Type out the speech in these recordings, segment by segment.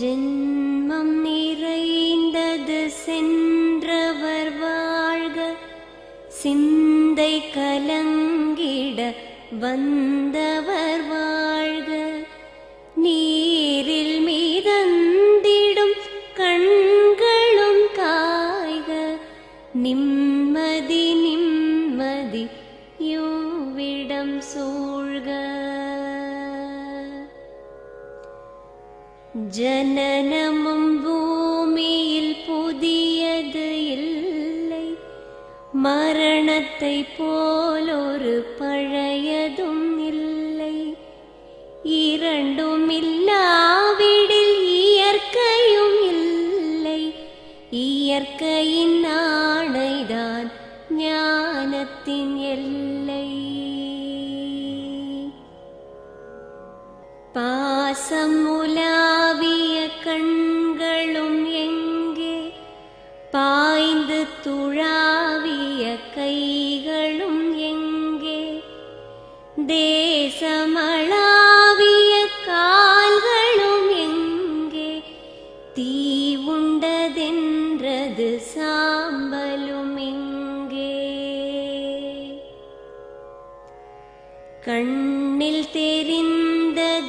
ஜென்மம் நிறைந்தது சென்றவர் வாழ்க சிந்தை கலங்கிட வந்தவர் ஜனனமும் பூமியில் புதியது இல்லை. மரணத்தை போலொரு பழைய உலாவிய கண்களும் எங்கே? பாய்ந்து துழாவிய கைகளும் எங்கே? தேசமளாவிய கால்களும் எங்கே? தீ உண்டதென்றது சாம்பலும் எங்கே? கண்ணில் தெரிந்த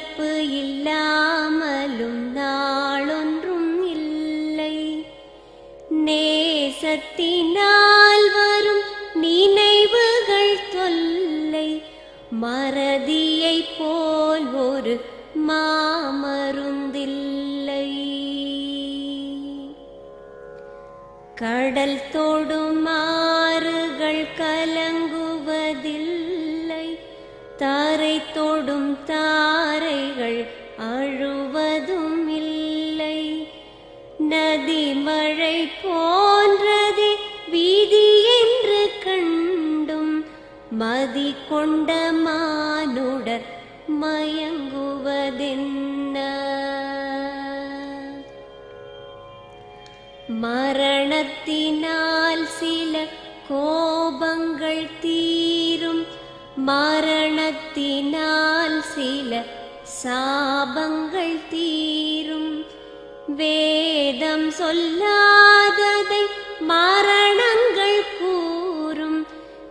இறப்பு இல்லாமலும் நாளொன்றும் இல்லை. நேசத்தினால் வரும் நினைவுகள் தொல்லை மறதியைப் போல் ஒரு மாமருந்தில்லை. கடல் தோடும் ஆறுகள் கலங்கும் தாரை தொடும் தாரைகள் அழுவதும் இல்லை. நதி மழை போன்றது வீதி என்று கண்டும் மதி கொண்ட மானுடர் மயங்குவதென்ன? மரணத்தினால் சில கோபங்கள் தீ மரணத்தினால் சில சாபங்கள் தீரும். வேதம் சொல்லாததை மரணங்கள் கூறும்.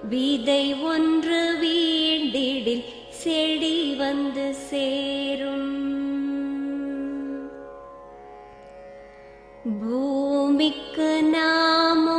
விதை ஒன்று வீண்டிடில் செடி வந்து சேரும். பூமிக்கு நாமோ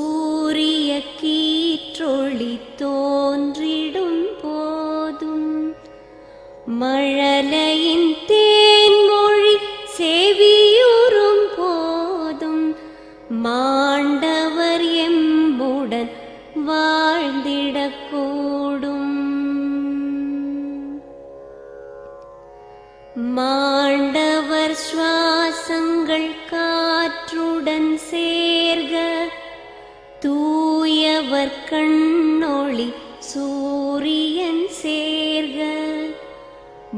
சூரிய கீற்றொளி தோன்றிடும் போதும். மழலையின் தேன்மொழி செவியுறும் போதும். மாண்டவர் எம்புடன் வாழ்ந்திடக்கூடும். மாண்டவர் ஸ்வ கண்ணொளி சூரியன் சேர்க.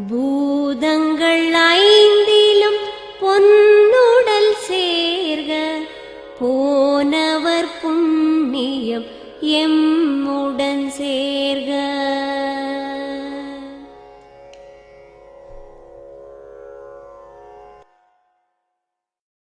பூதங்கள் ஐந்திலும் பொன்னுடல் சேர்க. போனவர் புண்ணியம் எம்முடன் சேர்